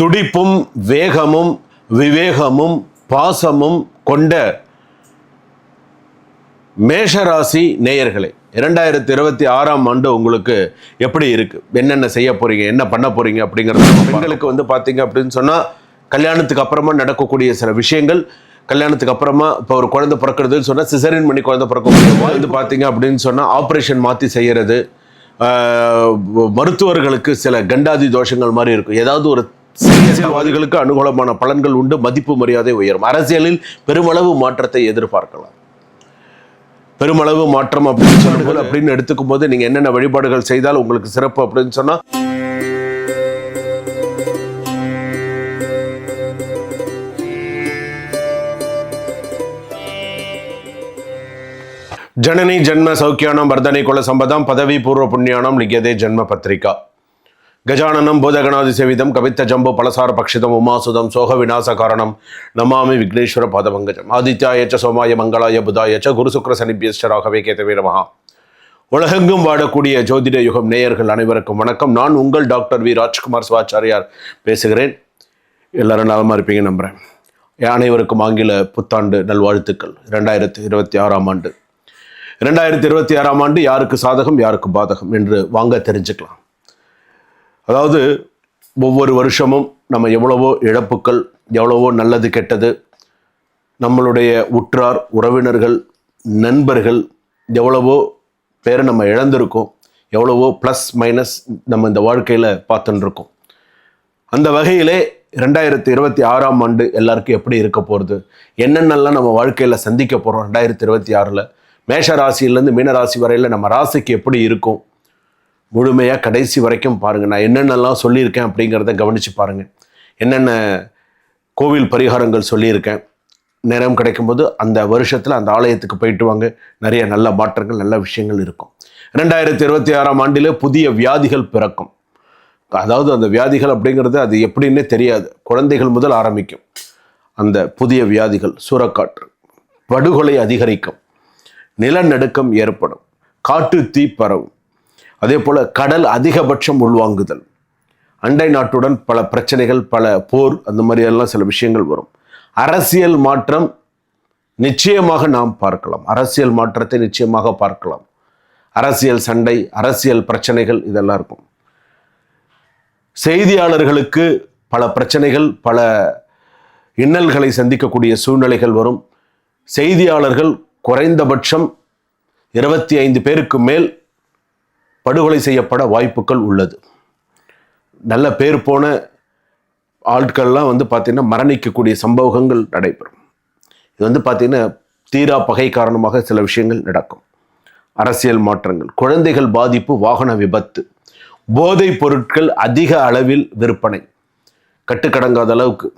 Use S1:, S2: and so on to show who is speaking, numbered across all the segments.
S1: துடிப்பும் வேகமும் விவேகமும் பாசமும் கொண்ட மேஷராசி நேயர்களே இரண்டாயிரத்தி இருபத்தி ஆறாம் ஆண்டு உங்களுக்கு எப்படி இருக்கு? என்னென்ன செய்ய போறீங்க? என்ன பண்ண போறீங்க? அப்படிங்கிறது பெண்களுக்கு வந்து பார்த்தீங்க அப்படின்னு சொன்னா கல்யாணத்துக்கு அப்புறமா நடக்கக்கூடிய சில விஷயங்கள் கல்யாணத்துக்கு அப்புறமா இப்போ ஒரு குழந்தை பிறக்கிறதுன்னு சொன்னால் சிசரின் பண்ணி குழந்தை பிறக்கக்கூடிய வந்து பார்த்தீங்க அப்படின்னு சொன்னால் ஆப்ரேஷன் மாற்றி செய்கிறது மருத்துவர்களுக்கு சில கண்டாதி தோஷங்கள் மாதிரி இருக்கும். ஏதாவது ஒரு அரசியல்வாதிகளுக்கு அனுகூலமான பலன்கள் உண்டு மதிப்பு மரியாதை உயரும். அரசியலில் பெருமளவு மாற்றத்தை எதிர்பார்க்கலாம். பெருமளவு மாற்றம் அப்படின்னு சொல்லும்போது அப்படின்னு எடுத்துக்கும் போது நீங்க என்னென்ன வழிபாடுகள் செய்தால் உங்களுக்கு சிறப்பு அப்படின்னு சொன்னா ஜனனி ஜென்ம சௌக்கியானம் வர்தனை குல சம்பதம் பதவி பூர்வ புண்ணியானம் லிங்கதே ஜன்ம பத்திரிகா கஜானனம் பூதகணாதி சேவிதம் கவித்த ஜம்பு பலசார பக்ஷிதம் உமாசுதம் சோக விநாச காரணம் நமாமி விக்னேஸ்வர பாதபங்கஜம் ஆதித்யாய ச சோமாய மங்களாய புதாய ச குரு சுக்ர கேதவே உலகெங்கும் வாடக்கூடிய ஜோதிட யுகம் நேயர்கள் அனைவருக்கும் வணக்கம். நான் உங்கள் டாக்டர் வி ராஜ்குமார் சிவாச்சாரியார் பேசுகிறேன். எல்லாரும் நலமா இருப்பீங்க நம்புகிறேன் அனைவருக்கும் ஆங்கில புத்தாண்டு நல்வாழ்த்துக்கள். ரெண்டாயிரத்தி இருபத்தி ஆறாம் ஆண்டு. இரண்டாயிரத்தி இருபத்தி ஆறாம் ஆண்டு யாருக்கு சாதகம் யாருக்கு பாதகம் என்று வாங்க தெரிஞ்சுக்கலாம். அதாவது ஒவ்வொரு வருஷமும் நம்ம எவ்வளவோ இழப்புக்கள் எவ்வளவோ நல்லது கெட்டது நம்மளுடைய உற்றார் உறவினர்கள் நண்பர்கள் எவ்வளவோ பேரை நம்ம இழந்திருக்கோம் எவ்வளவோ ப்ளஸ் மைனஸ் நம்ம இந்த வாழ்க்கையில் பார்த்துட்டுருக்கோம் அந்த வகையிலே ரெண்டாயிரத்தி இருபத்தி ஆறாம் ஆண்டு எல்லாருக்கும் எப்படி இருக்க போகிறது என்னென்னலாம் நம்ம வாழ்க்கையில் சந்திக்க போகிறோம் ரெண்டாயிரத்தி இருபத்தி ஆறில் மேஷ ராசியிலேருந்து மீனராசி வரையில் நம்ம ராசிக்கு எப்படி இருக்கும் முழுமையாக கடைசி வரைக்கும் பாருங்கள் நான் என்னென்னலாம் சொல்லியிருக்கேன் அப்படிங்கிறத கவனித்து பாருங்கள் என்னென்ன கோவில் பரிகாரங்கள் சொல்லியிருக்கேன். நேரம் கிடைக்கும்போது அந்த வருஷத்தில் அந்த ஆலயத்துக்கு போயிட்டு வாங்க. நிறைய நல்ல மாற்றங்கள் நல்ல விஷயங்கள் இருக்கும். ரெண்டாயிரத்தி இருபத்தி ஆறாம் ஆண்டில் புதிய வியாதிகள் பிறக்கும். அதாவது அந்த வியாதிகள் அப்படிங்கிறது அது எப்படின்னே தெரியாது. குழந்தைகள் முதல் ஆரம்பிக்கும். அந்த புதிய வியாதிகள் சூறக்காற்று படுகொலை அதிகரிக்கும். நிலநடுக்கம் ஏற்படும். காட்டு தீ பரவும். அதே போல் கடல் அதிகபட்சம் உள்வாங்குதல். அண்டை நாட்டுடன் பல பிரச்சனைகள் பல போர் அந்த மாதிரியெல்லாம் சில விஷயங்கள் வரும். அரசியல் மாற்றம் நிச்சயமாக நாம் பார்க்கலாம். அரசியல் மாற்றத்தை நிச்சயமாக பார்க்கலாம். அரசியல் சண்டை அரசியல் பிரச்சனைகள் இதெல்லாம் இருக்கும். செய்தியாளர்களுக்கு பல பிரச்சனைகள் பல இன்னல்களை சந்திக்கக்கூடிய சூழ்நிலைகள் வரும். செய்தியாளர்கள் குறைந்தபட்சம் இருபத்தி ஐந்து பேருக்கு மேல் படுகொலை செய்யப்பட வாய்ப்புகள் உள்ளது. நல்ல பேர் போன ஆட்கள்லாம் வந்து பார்த்திங்கன்னா மரணிக்கக்கூடிய சம்பவங்கள் நடைபெறும். இது வந்து பார்த்திங்கன்னா தீரா பகை காரணமாக சில விஷயங்கள் நடக்கும். அரசியல் மாற்றங்கள் குழந்தைகள் பாதிப்பு வாகன விபத்து போதைப் பொருட்கள் அதிக அளவில் விற்பனை. கட்டுக்கடங்காத அளவுக்கு.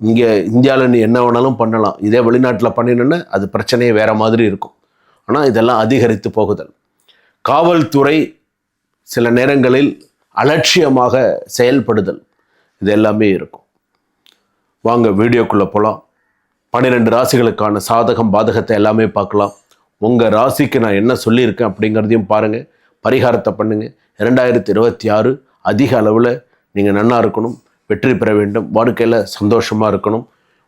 S1: இங்கே இந்தியாவில் நீ என்ன வேணாலும் பண்ணலாம். இதே வெளிநாட்டில் பண்ணினோன்னா அது பிரச்சனையே வேறு மாதிரி இருக்கும். ஆனால் இதெல்லாம் அதிகரித்து போகுதல். காவல்துறை சில நேரங்களில் அலட்சியமாக செயல்படுதல். இது எல்லாமே இருக்கும். வாங்க வீடியோக்குள்ளே போகலாம் பன்னிரெண்டு ராசிகளுக்கான சாதகம் பாதகத்தை எல்லாமே பார்க்கலாம். உங்கள் ராசிக்கு நான் என்ன சொல்லியிருக்கேன் அப்படிங்கிறதையும் பாருங்கள் பரிகாரத்தை பண்ணுங்கள் இரண்டாயிரத்தி இருபத்தி ஆறு அதிக அளவில் நீங்கள் நன்னா இருக்கணும் வெற்றி பெற வேண்டும் வாழ்க்கையில் சந்தோஷமாக இருக்கணும்.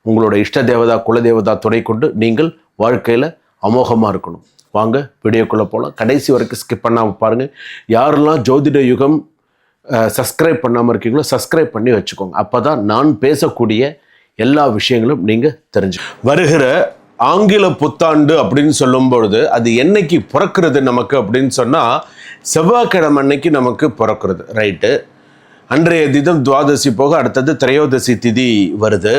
S1: உங்களோட இஷ்ட தேவதா குலதேவதா துணை கொண்டு நீங்கள் வாழ்க்கையில் அமோகமாக இருக்கணும். வாங்க வீடியோக்குள்ளே போகலாம் கடைசி வரைக்கும் ஸ்கிப் பண்ணாமல் பாருங்கள் யாரெல்லாம் ஜோதிட யுகம் சப்ஸ்கிரைப் பண்ணாமல் இருக்கீங்களோ சப்ஸ்கிரைப் பண்ணி வச்சுக்கோங்க. அப்போ தான் நான் பேசக்கூடிய எல்லா விஷயங்களும் நீங்கள் தெரிஞ்சு வருகிற ஆங்கில புத்தாண்டு அப்படின்னு சொல்லும் பொழுது அது என்னைக்கு பிறக்கிறது நமக்கு அப்படின்னு சொன்னால் செவ்வாய்க்கிழமை அன்னைக்கு நமக்கு பிறக்கிறது. ரைட்டு அன்றைய தினம் துவாதசி போக அடுத்தது திரையோதசி திதி வருது.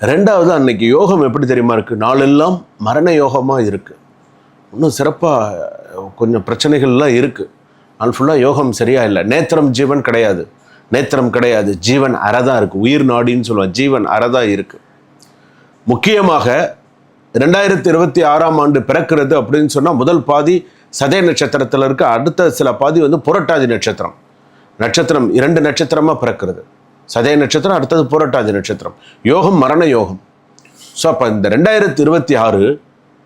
S1: ரெண்டாவது அன்னைக்கு யோகம் எப்படி தெரியுமா இருக்குது நாளெல்லாம் மரண யோகமாக இருக்குது இன்னும் சிறப்பாக கொஞ்சம் பிரச்சனைகள்லாம் இருக்குது நாள் ஃபுல்லாக யோகம் சரியாக இல்லை. நேத்திரம் ஜீவன் கிடையாது. நேத்திரம் கிடையாது. ஜீவன் அறதான் இருக்குது உயிர் நாடின்னு சொல்லுவாங்க. ஜீவன் அறதான் இருக்குது முக்கியமாக ரெண்டாயிரத்தி இருபத்தி ஆறாம் ஆண்டு பிறக்கிறது அப்படின்னு சொன்னால் முதல் பாதி சதய நட்சத்திரத்தில் இருக்க. அடுத்த சில பாதி வந்து புரட்டாதி நட்சத்திரம். நட்சத்திரம் இரண்டு நட்சத்திரமாக பிறக்கிறது. சதய நட்சத்திரம் அடுத்தது புரட்டாதி நட்சத்திரம். யோகம் மரண யோகம். ஸோ அப்போ இந்த ரெண்டாயிரத்தி இருபத்தி ஆறு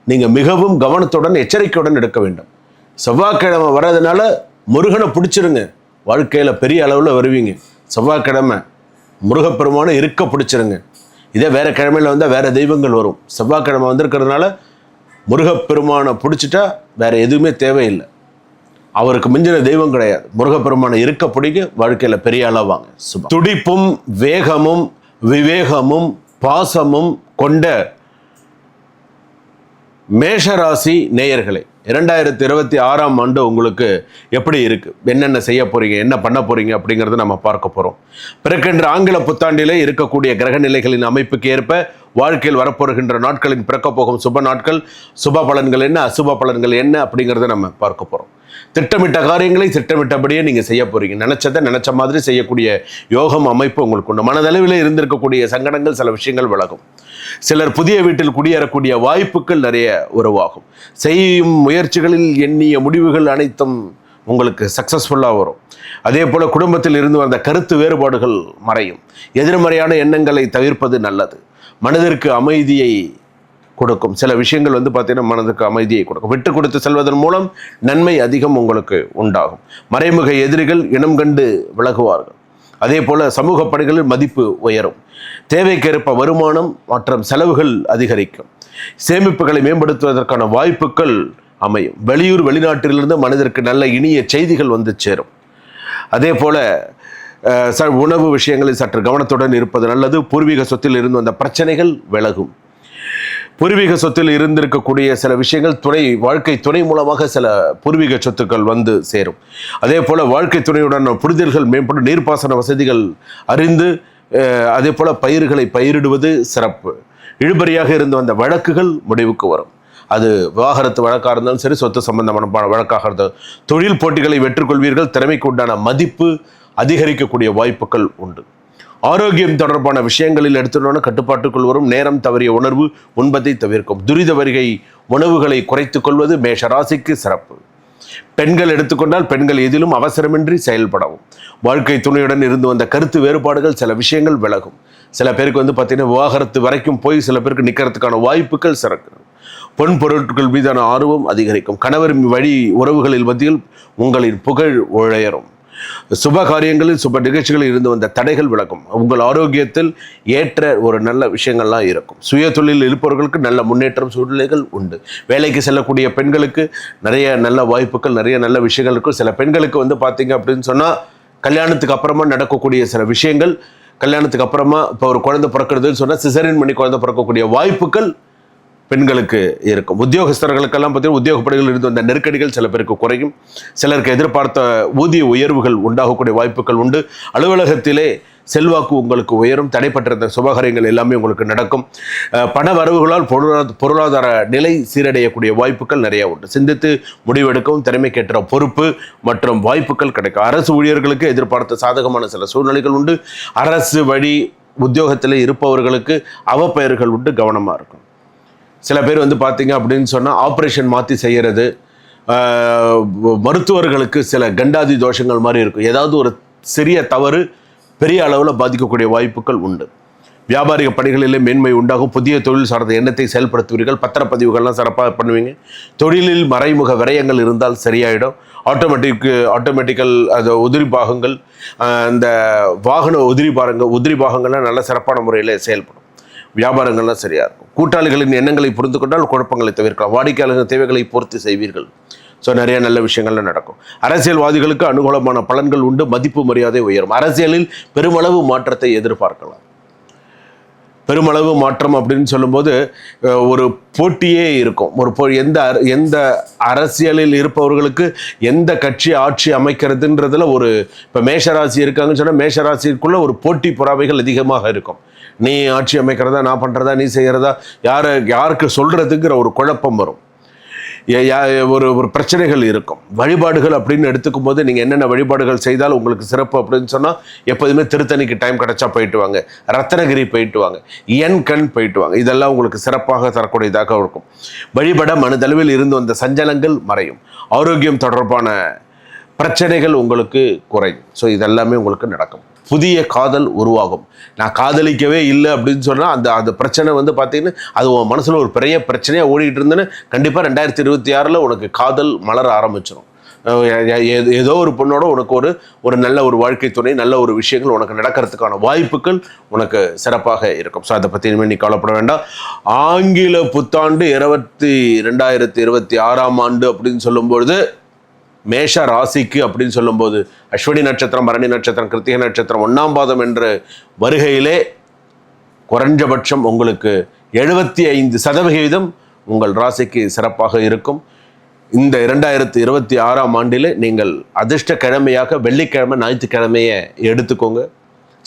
S1: நீங்கள் மிகவும் கவனத்துடன் எச்சரிக்கையுடன் எடுக்க வேண்டும். செவ்வாய்க்கிழமை வர்றதுனால முருகனை பிடிச்சிருங்க. வாழ்க்கையில் பெரிய அளவில் வருவீங்க. செவ்வாய்க்கிழமை முருகப்பெருமானை இருக்க பிடிச்சிருங்க. இதே வேற கிழமையில் வந்தால் வேறு தெய்வங்கள் வரும். செவ்வாய்க்கிழமை வந்திருக்கிறதுனால முருகப்பெருமானை பிடிச்சிட்டா வேற எதுவுமே தேவையில்லை. அவருக்கு மிஞ்சின தெய்வம் கிடையாது. முருகப்பெருமானை இருக்க பிடிக்க வாழ்க்கையில் பெரிய அளவாங்க சுபம். துடிப்பும் வேகமும் விவேகமும் பாசமும் கொண்ட மேஷராசி நேயர்களே இரண்டாயிரத்தி இருபத்தி ஆறாம் ஆண்டு உங்களுக்கு எப்படி இருக்கு? என்னென்ன செய்ய போறீங்க? என்ன பண்ண போறீங்க? அப்படிங்கிறத நம்ம பார்க்க போறோம். பிறக்கின்ற ஆங்கில புத்தாண்டிலே இருக்கக்கூடிய கிரக நிலைகளின் அமைப்புக்கு ஏற்ப வாழ்க்கையில் வரப்போகின்ற நாட்களின் பிறக்க போகும் சுப நாட்கள் சுப பலன்கள் என்ன? அசுப பலன்கள் என்ன? அப்படிங்கிறத நம்ம பார்க்க போறோம். திட்டமிட்ட காரியங்களை திட்டமிட்டபடியே நீங்கள் செய்ய போகிறீங்க நினைச்சதை நினச்ச மாதிரி செய்யக்கூடிய யோகம் அமைப்பு உங்களுக்கு உண்டு. மனதளவில் இருந்திருக்கக்கூடிய சங்கடங்கள் சில விஷயங்கள் விலகும். சிலர் புதிய வீட்டில் குடியேறக்கூடிய வாய்ப்புகள் நிறைய உருவாகும். செய்யும் முயற்சிகளில் எண்ணிய முடிவுகள் அனைத்தும் உங்களுக்கு சக்ஸஸ்ஃபுல்லாக வரும். அதே போல் குடும்பத்தில் இருந்து வந்த கருத்து வேறுபாடுகள் மறையும். எதிர்மறையான எண்ணங்களை தவிர்ப்பது நல்லது. மனதிற்கு அமைதியை கொடுக்கும். சில விஷயங்கள் வந்து பார்த்தீங்கன்னா மனதுக்கு அமைதியை கொடுக்கும். விட்டு கொடுத்து செல்வதன் மூலம் நன்மை அதிகம் உங்களுக்கு உண்டாகும். மறைமுக எதிரிகள் இனம் கண்டு விலகுவார்கள். அதே போல் சமூக பணிகளில் மதிப்பு உயரும். தேவைக்கேற்ப வருமானம் மற்றும் செலவுகள் அதிகரிக்கும். சேமிப்புகளை மேம்படுத்துவதற்கான வாய்ப்புகள் அமையும். வெளியூர் வெளிநாட்டிலிருந்து மனதிற்கு நல்ல இனிய செய்திகள் வந்து சேரும். அதே போல் ச உணவு விஷயங்களில் சற்று கவனத்துடன் இருப்பது நல்லது. பூர்வீக சொத்தில் இருந்து வந்த பிரச்சனைகள் விலகும். பூர்வீக சொத்தில் இருந்திருக்கக்கூடிய சில விஷயங்கள் துணை வாழ்க்கை துணை மூலமாக சில பூர்வீக சொத்துக்கள் வந்து சேரும். அதே போல் வாழ்க்கை துணையுடன் புரிதல்கள் மேம்படும் நீர்ப்பாசன வசதிகள் அறிந்து அதே போல் பயிர்களை பயிரிடுவது சிறப்பு. இழுபறியாக இருந்து வந்த வழக்குகள் முடிவுக்கு வரும். அது விவாகரத்து வழக்காக இருந்தாலும் சரி சொத்து சம்பந்தமான வழக்காக இருந்தாலும் தொழில் போட்டிகளை வெற்றுக்கொள்வீர்கள் திறமைக்கு உண்டான மதிப்பு அதிகரிக்கக்கூடிய வாய்ப்புகள் உண்டு. ஆரோக்கியம் தொடர்பான விஷயங்களில் எடுத்துள்ளன கட்டுப்பாட்டுக்குள் வரும் நேரம் தவறிய உணர்வு உண்பதை தவிர்க்கும். துரித வருகை உணவுகளை குறைத்துக் கொள்வது மேஷராசிக்கு சிறப்பு. பெண்கள் எடுத்துக்கொண்டால் பெண்கள் எதிலும் அவசரமின்றி செயல்படவும். வாழ்க்கை துணையுடன் இருந்து வந்த கருத்து வேறுபாடுகள் சில விஷயங்கள் விலகும். சில பேருக்கு வந்து பார்த்தீங்கன்னா விவாகரத்து வரைக்கும் போய் சில பேருக்கு நிற்கிறதுக்கான வாய்ப்புகள் சிறக்கும். பொன் பொருட்கள் மீதான ஆர்வம் அதிகரிக்கும். கணவர் வழி உறவுகளில் மத்தியில் உங்களின் புகழ் உழையரும் சுப காரியங்களில் சுப நிகழ்ச்சிகளில் இருந்து வந்த தடைகள் விளக்கும் உங்கள் ஆரோக்கியத்தில் ஏற்ற ஒரு நல்ல விஷயங்கள்லாம் இருக்கும். சுய தொழில் இருப்பவர்களுக்கு நல்ல முன்னேற்றம் சூழ்நிலைகள் உண்டு. வேலைக்கு செல்லக்கூடிய பெண்களுக்கு நிறைய நல்ல வாய்ப்புகள் நிறைய நல்ல விஷயங்கள் இருக்கும். சில பெண்களுக்கு வந்து பார்த்தீங்க அப்படின்னு சொன்னால் கல்யாணத்துக்கு அப்புறமா நடக்கக்கூடிய சில விஷயங்கள் கல்யாணத்துக்கு அப்புறமா இப்போ ஒரு குழந்தை பிறக்கிறதுன்னு சொன்னால் சிசரின் பண்ணி குழந்தை பிறக்கக்கூடிய வாய்ப்புகள் பெண்களுக்கு இருக்கும். உத்தியோகஸ்தர்களுக்கெல்லாம் பார்த்தீங்கன்னா உத்தியோகப்படைகள் இருந்து வந்த நெருக்கடிகள் சில பேருக்கு குறையும். சிலருக்கு எதிர்பார்த்த ஊதிய உயர்வுகள் உண்டாகக்கூடிய வாய்ப்புகள் உண்டு. அலுவலகத்திலே செல்வாக்கு உங்களுக்கு உயரும். தடைப்பட்டிருந்த சுபகாரியங்கள் எல்லாமே உங்களுக்கு நடக்கும். பண வரவுகளால் பொருளாதார பொருளாதார நிலை சீரடையக்கூடிய வாய்ப்புகள் நிறைய உண்டு. சிந்தித்து முடிவெடுக்கவும் திறமைக்கேற்ற பொறுப்பு மற்றும் வாய்ப்புகள் கிடைக்கும். அரசு ஊழியர்களுக்கு எதிர்பார்த்த சாதகமான சில சூழ்நிலைகள் உண்டு. அரசு வழி உத்தியோகத்தில் இருப்பவர்களுக்கு அவப்பெயர்கள் உண்டு. கவனமாக இருக்கும் சில பேர் வந்து பார்த்தீங்க அப்படின்னு சொன்னால் ஆப்ரேஷன் மாற்றி செய்கிறது மருத்துவர்களுக்கு சில கண்டாதி தோஷங்கள் மாதிரி இருக்கும். ஏதாவது ஒரு சிறிய தவறு பெரிய அளவில் பாதிக்கக்கூடிய வாய்ப்புகள் உண்டு. வியாபாரிக பணிகளிலே மேன்மை உண்டாகும். புதிய தொழில் சார்ந்த எண்ணத்தை செயல்படுத்துவீர்கள். பத்திரப்பதிவுகள்லாம் சிறப்பாக பண்ணுவீங்க. தொழிலில் மறைமுக விரயங்கள் இருந்தால் சரியாயிடும். ஆட்டோமேட்டிக் ஆட்டோமேட்டிக்கல் அது உதிரி பாகங்கள் அந்த வாகன உதிரி பாகங்கள் உதிரி பாகங்கள்லாம் நல்ல சிறப்பான முறையில் செயல்படும். வியாபாரங்கள்லாம் சரியாக இருக்கும். கூட்டாளிகளின் எண்ணங்களை புரிந்து கொண்டால் குழப்பங்களை தவிர்க்கலாம். வாடிக்கையாளர்கள் தேவைகளை பூர்த்தி செய்வீர்கள். ஸோ நிறைய நல்ல விஷயங்கள்லாம் நடக்கும். அரசியல்வாதிகளுக்கு அனுகூலமான பலன்கள் உண்டு மதிப்பு மரியாதை உயரும். அரசியலில் பெருமளவு மாற்றத்தை எதிர்பார்க்கலாம். பெருமளவு மாற்றம் அப்படின்னு சொல்லும்போது ஒரு போட்டியே இருக்கும். ஒரு போ எந்த எந்த அரசியலில் இருப்பவர்களுக்கு எந்த கட்சி ஆட்சி அமைக்கிறதுன்றதுல ஒரு இப்போ மேஷராசி இருக்காங்கன்னு சொன்னால் மேஷராசிக்குள்ளே ஒரு போட்டி பொறாமைகள் அதிகமாக இருக்கும். நீ ஆட்சி அமைக்கிறதா நான் பண்ணுறதா நீ செய்கிறதா யார் யாருக்கு சொல்கிறதுங்கிற ஒரு குழப்பம் வரும். யா- ஒரு ஒரு பிரச்சனைகள் இருக்கும். வழிபாடுகள் அப்படின்னு எடுத்துக்கும் போது நீங்கள் என்னென்ன வழிபாடுகள் செய்தால் உங்களுக்கு சிறப்பு அப்படின்னு சொன்னால் எப்போதுமே திருத்தணிக்கு டைம் கிடச்சா போயிட்டு வாங்க. ரத்னகிரி போயிட்டு வாங்க. என் கண் போயிட்டு வாங்க. இதெல்லாம் உங்களுக்கு சிறப்பாக தரக்கூடியதாக இருக்கும். வழிபட மனதளவில் இருந்து வந்த சஞ்சலங்கள் மறையும். ஆரோக்கியம் தொடர்பான பிரச்சனைகள் உங்களுக்கு குறையும். ஸோ இதெல்லாமே உங்களுக்கு நடக்கும். புதிய காதல் உருவாகும். நான் காதலிக்கவே இல்லை அப்படின்னு சொன்னால் அந்த அந்த பிரச்சனை வந்து பார்த்தீங்கன்னா அது உன் மனசில் ஒரு பெரிய பிரச்சனையாக ஓடிக்கிட்டு இருந்தேன்னு கண்டிப்பாக ரெண்டாயிரத்தி இருபத்தி ஆறில் உனக்கு காதல் மலர ஆரம்பிச்சிடும் ஏதோ ஒரு பொண்ணோட உனக்கு ஒரு ஒரு நல்ல ஒரு வாழ்க்கை துணை நல்ல ஒரு விஷயங்கள் உனக்கு நடக்கிறதுக்கான வாய்ப்புகள் உனக்கு சிறப்பாக இருக்கும். ஸோ அதை பற்றி இனிமேல் நீ கவலைப்பட வேண்டாம். ஆங்கில புத்தாண்டு இருபத்தி ரெண்டாயிரத்தி இருபத்தி ஆறாம் ஆண்டு அப்படின்னு சொல்லும்பொழுது மேஷ ராசிக்கு அப்படின்னு சொல்லும்போது அஸ்வினி நட்சத்திரம் பரணி நட்சத்திரம் கிருத்திக நட்சத்திரம் ஒன்றாம் பாதம் என்ற வருகையிலே குறைஞ்சபட்சம் உங்களுக்கு எழுபத்தி ஐந்து சதவிகிதம் உங்கள் ராசிக்கு சிறப்பாக இருக்கும். இந்த இரண்டாயிரத்தி இருபத்தி ஆறாம் ஆண்டில் நீங்கள் அதிர்ஷ்ட கிழமையாக வெள்ளிக்கிழமை ஞாயிற்றுக்கிழமையை எடுத்துக்கோங்க.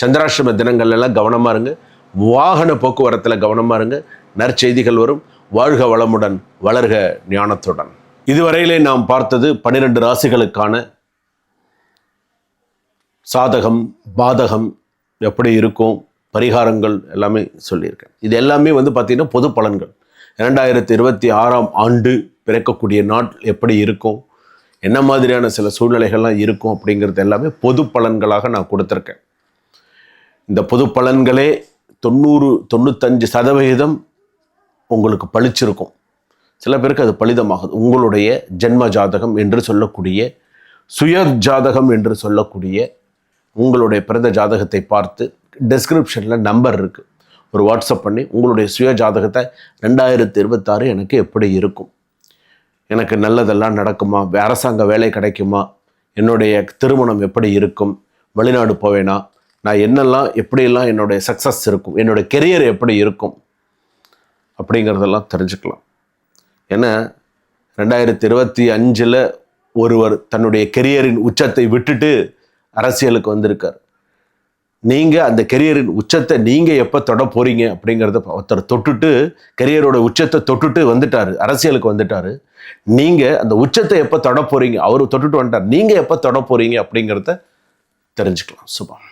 S1: சந்திராஷ்டம தினங்கள் எல்லாம் கவனமாக இருங்க. வாகன போக்குவரத்தில் கவனமாக இருங்க. நற்செய்திகள் வரும். வாழ்க வளமுடன் வளர்க ஞானத்துடன். இதுவரையிலே நாம் பார்த்தது பன்னிரண்டு ராசிகளுக்கான சாதகம் பாதகம் எப்படி இருக்கும் பரிகாரங்கள் எல்லாமே சொல்லியிருக்கேன். இது எல்லாமே வந்து பார்த்திங்கன்னா பொது பலன்கள். இரண்டாயிரத்தி இருபத்தி ஆறாம் ஆண்டு பிறக்கக்கூடிய நாள் எப்படி இருக்கும் என்ன மாதிரியான சில சூழ்நிலைகள்லாம் இருக்கும் அப்படிங்கிறது எல்லாமே பொது பலன்களாக நான் கொடுத்துருக்கேன். இந்த பொது பலன்களே தொண்ணூறு தொண்ணூத்தஞ்சு சதவிகிதம் உங்களுக்கு பளிச்சிருக்கும். சில பேருக்கு அது பலிதமாகுது. உங்களுடைய ஜென்ம ஜாதகம் என்று சொல்லக்கூடிய சுய ஜாதகம் என்று சொல்லக்கூடிய உங்களுடைய பிறந்த ஜாதகத்தை பார்த்து டெஸ்கிரிப்ஷனில் நம்பர் இருக்குது ஒரு வாட்ஸ்அப் பண்ணி உங்களுடைய சுய ஜாதகத்தை ரெண்டாயிரத்தி இருபத்தாறு எனக்கு எப்படி இருக்கும்? எனக்கு நல்லதெல்லாம் நடக்குமா? அரசாங்க வேலை கிடைக்குமா? என்னுடைய திருமணம் எப்படி இருக்கும்? வெளிநாடு போவேனா? நான் என்னெல்லாம் எப்படியெல்லாம் என்னுடைய சக்ஸஸ் இருக்கும்? என்னுடைய கெரியர் எப்படி இருக்கும்? அப்படிங்கிறதெல்லாம் தெரிஞ்சுக்கலாம். ஏன்னா ரெண்டாயிரத்தி இருபத்தி அஞ்சில் ஒருவர் தன்னுடைய கெரியரின் உச்சத்தை விட்டுட்டு அரசியலுக்கு வந்திருக்கார். நீங்கள் அந்த கெரியரின் உச்சத்தை நீங்கள் எப்போ தொட போகிறீங்க அப்படிங்கிறத ஒருத்தர் தொட்டுட்டு கெரியரோட உச்சத்தை தொட்டுட்டு வந்துட்டார் அரசியலுக்கு வந்துட்டார். நீங்கள் அந்த உச்சத்தை எப்போ தொட போகிறீங்க அவர் தொட்டுட்டு வந்துட்டார். நீங்கள் எப்போ தொட போகிறீங்க அப்படிங்கிறத தெரிஞ்சுக்கலாம். சுபம்